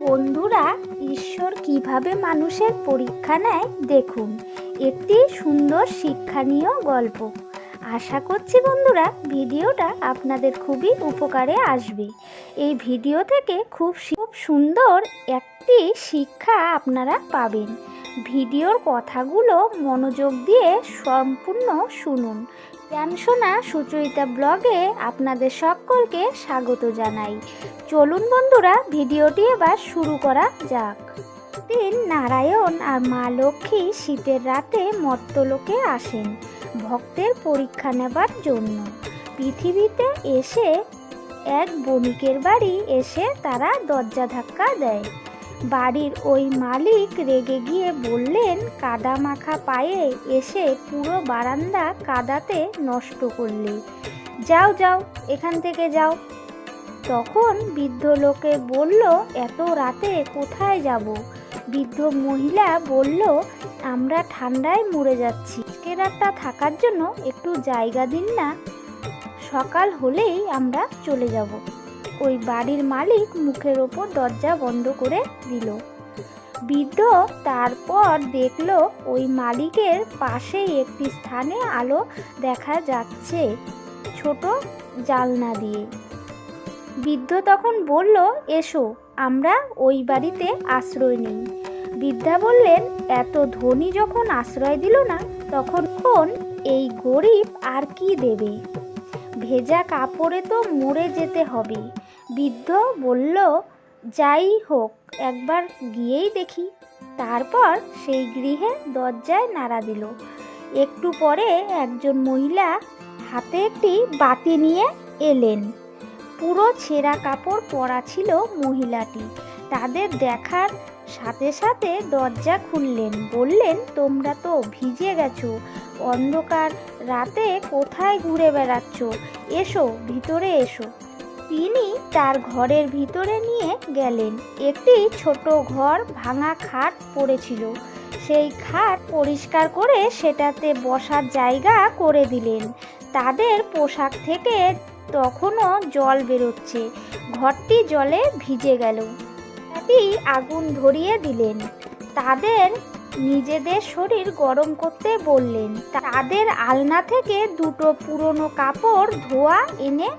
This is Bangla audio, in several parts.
বন্ধুরা, ঈশ্বর কীভাবে মানুষের পরীক্ষা নেয় দেখুন। একটি সুন্দর শিক্ষণীয় গল্প। আশা করছি বন্ধুরা, ভিডিওটা আপনাদের খুবই উপকারে আসবে। এই ভিডিও থেকে খুব খুব সুন্দর একটি শিক্ষা আপনারা পাবেন। ভিডিওর কথাগুলো মনোযোগ দিয়ে সম্পূর্ণ শুনুন। জ্ঞান শোনা সুচরিতা ব্লগে আপনাদের সকলকে স্বাগত জানাই। চলুন বন্ধুরা, ভিডিওটি এবার শুরু করা যাক। দিন নারায়ণ আর মা লক্ষ্মী শীতের রাতে মর্তলোকে আসেন ভক্তের পরীক্ষা নেবার জন্য। পৃথিবীতে এসে এক বণিকের বাড়ি এসে তারা দরজা ধাক্কা দেয়। বাড়ির ওই মালিক রেগে গিয়ে বললেন কাদা মাখা পায়ে এসে পুরো বারান্দা কাদাতে নষ্ট করলে। যাও যাও, এখান থেকে যাও। তখন বৃদ্ধ লোকে বলল, এত রাতে কোথায় যাব? বৃদ্ধ মহিলা বলল, আমরা ঠান্ডায় মরে যাচ্ছি। আজকে রাতটা থাকার জন্য একটু জায়গা দিন না। সকাল হলেই আমরা চলে যাব। ওই বাড়ির মালিক মুখের ওপর দরজা বন্ধ করে দিল। বৃদ্ধ তারপর দেখল ওই মালিকের পাশেই একটি স্থানে আলো দেখা যাচ্ছে ছোট জালনা দিয়ে। বৃদ্ধ তখন বলল, এসো, আমরা ওই বাড়িতে আশ্রয় নিই। বৃদ্ধা বললেন, এত ধনী যখন আশ্রয় দিল না, তখন কোন এই গরিব আর কি দেবে? ভেজা কাপড়ে তো মরে যেতে হবে। বৃদ্ধ বলল, যাই হোক, একবার গিয়েই দেখি। তারপর সেই গৃহে দরজায় নাড়া দিল। একটু পরে একজন মহিলা হাতে একটি বাতি নিয়ে এলেন। পুরো ছেঁড়া কাপড় পরা ছিল মহিলাটি। তাদের দেখার সাথে সাথে দরজা খুললেন। বললেন, তোমরা তো ভিজে গেছো। অন্ধকার রাতে কোথায় ঘুরে বেড়াচ্ছ? এসো, ভিতরে এসো। তিনি তার ঘরের ভিতরে নিয়ে গেলেন। একটি ছোট ঘর ভাঙা খাট পড়েছিল। সেই খাট পরিষ্কার করে সেটাতে বসার জায়গা করে দিলেন। তাদের পোশাক থেকে তখনও জল বেরোচ্ছে। ঘরটি জলে ভিজে গেল। তাটি আগুন ধরিয়ে দিলেন। তাদের নিজেদের শরীর গরম করতে বললেন। তাদের আলনা থেকে দুটো পুরনো কাপড় ধোয়া এনে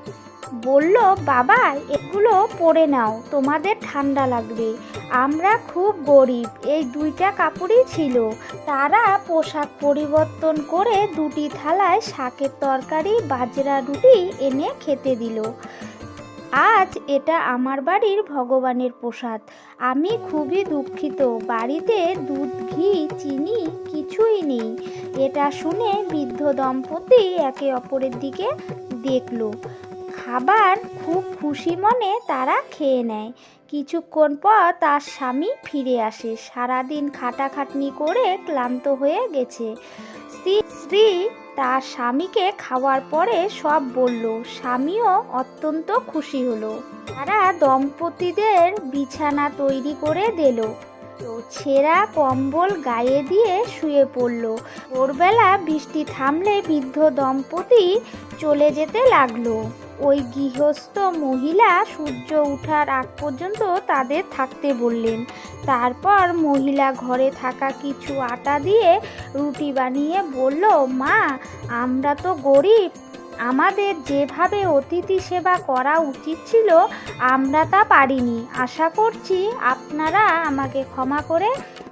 বলল, বাবা, এগুলো পরে নাও, তোমাদের ঠান্ডা লাগবে। আমরা খুব গরিব, এই দুইটা কাপড়ই ছিল। তারা পোশাক পরিবর্তন করে দুটি থালায় শাকের তরকারি, বাজরা রুটি এনে খেতে দিল। আজ এটা আমার বাড়ির ভগবানের প্রসাদ। আমি খুবই দুঃখিত, বাড়িতে দুধ, ঘি, চিনি কিছুই নেই। এটা শুনে বৃদ্ধ দম্পতি একে অপরের দিকে দেখল। খাবার খুব খুশি মনে তারা খেয়ে নেয়। কিছুক্ষণ পর তার স্বামী ফিরে আসে। সারাদিন খাটাখাটনি করে ক্লান্ত হয়ে গেছে। স্ত্রী তার স্বামীকে খাওয়ার পরে সব বলল, স্বামীও অত্যন্ত খুশি হলো। তারা দম্পতিদের বিছানা তৈরি করে দিল। ছেঁড়া কম্বল গায়ে দিয়ে শুয়ে পড়ল। ভোরবেলা বৃষ্টি থামলে বৃদ্ধ দম্পতি চলে যেতে লাগল। ওই গৃহস্থ মহিলা সূর্য ওঠার আগ পর্যন্ত তাদের থাকতে বললেন। তারপর মহিলা ঘরে থাকা কিছু আটা দিয়ে রুটি বানিয়ে বলল, মা, আমরা তো গরিব। আমাদের যেভাবে অতিথি সেবা করা উচিত ছিল, আমরা তা পারিনি। আশা করছি আপনারা আমাকে ক্ষমা করে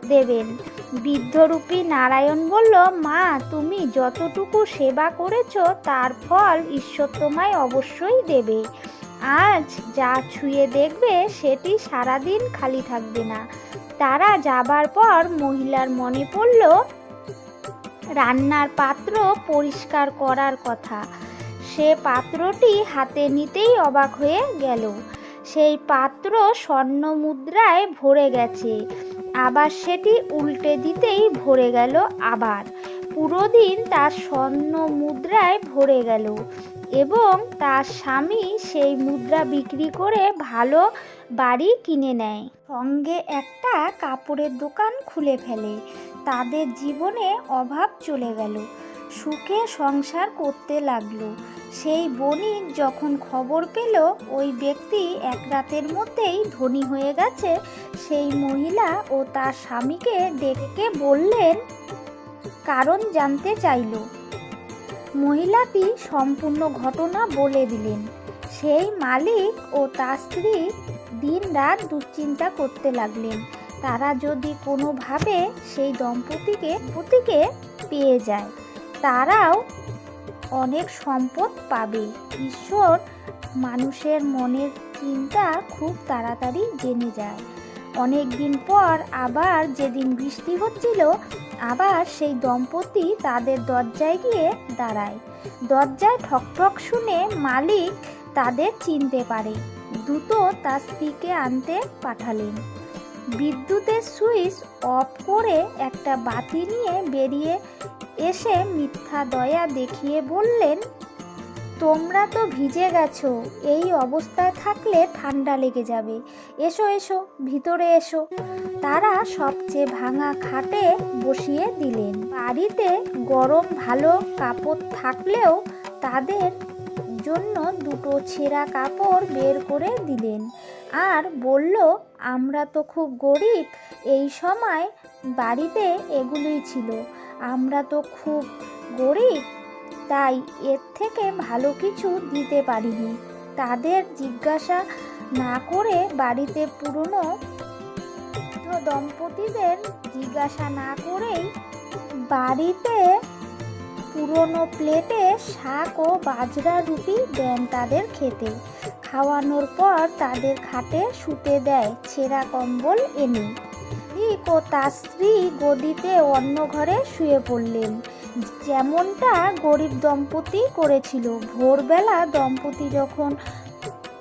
দেবেন। বৃদ্ধরূপী নারায়ণ বলল, মা, তুমি যতটুকু সেবা করেছ, তার ফল ঈশ্বর তোমায় অবশ্যই দেবে। আজ যা ছুঁয়ে দেখবে, সেটি সারাদিন খালি থাকবে না। তারা যাবার পর মহিলার মনে পড়ল, রান্নার পাত্র পরিষ্কার করার কথা। সে পাত্রটি হাতে নিতেই অবাক হয়ে গেল। সেই পাত্র স্বর্ণ মুদ্রায় ভরে গেছে। আবার সেটি উল্টে দিতেই ভরে গেল আবার। পুরো দিন তার স্বর্ণ মুদ্রায় ভরে গেল এবং তার স্বামী সেই মুদ্রা বিক্রি করে ভালো বাড়ি কিনে নেয়। সঙ্গে একটা কাপড়ের দোকান খুলে ফেলে। তাদের জীবনে অভাব চলে গেল। সুখে সংসার করতে লাগল। সেই বণিক যখন খবর পেল, ওই ব্যক্তি এক রাতের মধ্যেই ধনী হয়ে গেছে। সেই মহিলা ও তার স্বামীকে ডেকে বললেন, কারণ জানতে চাইল। মহিলাটি সম্পূর্ণ ঘটনা বলে দিলেন। সেই মালিক ও তার স্ত্রী দিন রাত দুশ্চিন্তা করতে লাগলেন। তারা যদি কোনোভাবে সেই দম্পতিকে দম্পতিকে পেয়ে যায়। তারাও অনেক সম্পদ পাবে। ঈশ্বর মানুষের মনের চিন্তা খুব তাড়াতাড়ি জেনে যায়। অনেক দিন পর আবার যেদিন বৃষ্টি হচ্ছিল, আবার সেই দম্পতি তাদের দরজায় গিয়ে দাঁড়ায়। দরজায় ঠকঠক শুনে মালিক তাদের চিনতে পারে। দ্রুত তার স্ত্রীকে আনতে পাঠালেন। বিদ্যুতের সুইচ অফ করে একটা বাতি নিয়ে বেরিয়ে এসে মিথ্যা দয়া দেখিয়ে বললেন, তোমরা তো ভিজে গেছো, এই অবস্থায় থাকলে ঠান্ডা লেগে যাবে। এসো এসো, ভিতরে এসো। তারা সবচেয়ে ভাঙা খাটে বসিয়ে দিলেন। বাড়িতে গরম ভালো কাপড় থাকলেও তাদের জন্য দুটো ছেঁড়া কাপড় বের করে দিলেন। আর বলল, আমরা তো খুব গরিব, এই সময় বাড়িতে এগুলোই ছিল। আমরা তো খুব গরিব, তাই এর থেকে ভালো কিছু দিতে পারিনি। তাদের জিজ্ঞাসা না করে বাড়িতে পুরনো দম্পতিদের জিজ্ঞাসা না করেই বাড়িতে পুরনো প্লেটে শাক ও বাজরা রুটি দেন তাদের খেতে। খাওয়ানোর পর তাদের খাটে শুতে দেয় ছেঁড়া কম্বল এনে। দিক ও তার স্ত্রী গদিতে অন্য ঘরে শুয়ে পড়লেন। যেমনটা গরিব দম্পতি করেছিল। ভোরবেলা দম্পতি যখন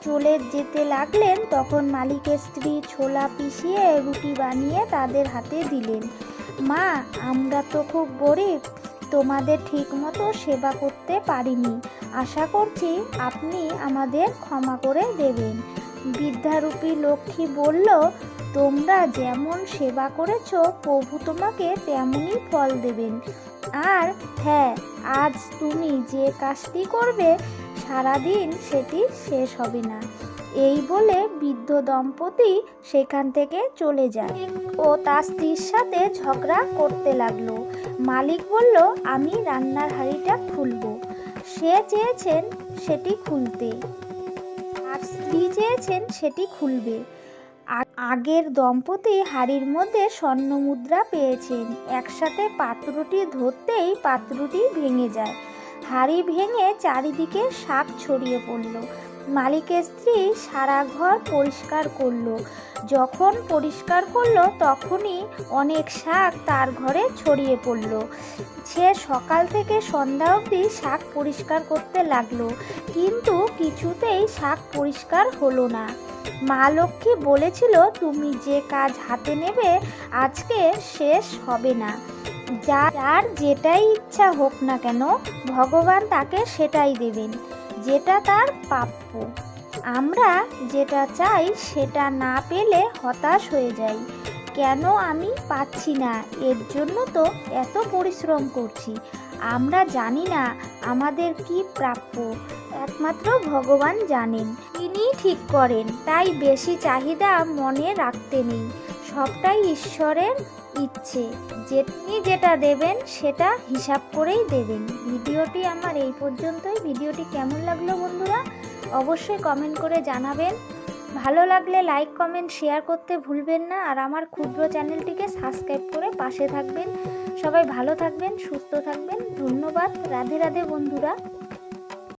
চলে যেতে লাগলেন, তখন মালিকের স্ত্রী ছোলা পিষিয়ে রুটি বানিয়ে তাদের হাতে দিলেন। মা, আমরা তো খুব গরিব। তোমাদের ঠিকমতো সেবা করতে পারিনি। আশা করছি আপনি আমাদের ক্ষমা করে দেবেন। বিদ্যারূপী লক্ষ্মী বলল, তোমরা যেমন সেবা করেছ, প্রভু তোমাকে তেমনই ফল দেবেন। আর হ্যাঁ আজ তুমি যে কাজটি করবে, সারাদিন সেটি শেষ হবে না। এই বলে বৃদ্ধ দম্পতি সেখান থেকে চলে যায়। ও তার স্ত্রীর সাথে ঝগড়া করতে লাগল। মালিক বলল, আমি রান্নার হাঁড়িটা খুলবো। সে চেয়েছেন সেটি খুলতে। আর স্ত্রী চেয়েছেন সেটি খুলবে। আগের দম্পতি হাড়ির মধ্যে স্বর্ণ মুদ্রা পেয়েছেন। একসাথে পাত্রটি ধরতেই পাত্রটি ভেঙে যায়। হাড়ি ভেঙে চারিদিকে শাক ছড়িয়ে পড়ল। মালিকের স্ত্রী সারা ঘর পরিষ্কার করল। যখন পরিষ্কার করল, তখনই অনেক শাক তার ঘরে ছড়িয়ে পড়ল। সে সকাল থেকে সন্ধ্যা অবধি শাক পরিষ্কার করতে লাগল, কিন্তু কিছুতেই শাক পরিষ্কার হলো না। মা লক্ষ্মী বলেছিল, তুমি যে কাজ হাতে নেবে, আজকে শেষ হবে না। যার যেটাই ইচ্ছা হোক না কেন, ভগবান তাকে সেটাই দেবেন। যেটা তার প্রাপ্য। আমরা যেটা চাই সেটা না পেলে হতাশ হয়ে যাই। কেন আমি পাচ্ছি না? এর জন্য তো এত পরিশ্রম করছি। আমরা জানি না আমাদের কি প্রাপ্য। একমাত্র ভগবান জানেন। তিনি ঠিক করেন, তাই বেশি চাহিদা মনে রাখতে নেই। সবটাই ঈশ্বরের ইচ্ছে। যে তিনি যেটা দেবেন, সেটা হিসাব করেই দেবেন। ভিডিওটি আমার এই পর্যন্তই। ভিডিওটি কেমন লাগল বন্ধুরা, অবশ্যই কমেন্ট করে জানাবেন। ভালো লাগলে লাইক কমেন্ট শেয়ার করতে ভুলবেন না। আর আমার ক্ষুদ্র চ্যানেলটিকে সাবস্ক্রাইব করে পাশে থাকবেন। সবাই ভালো থাকবেন, সুস্থ থাকবেন। ধন্যবাদ। রাধে রাধে বন্ধুরা।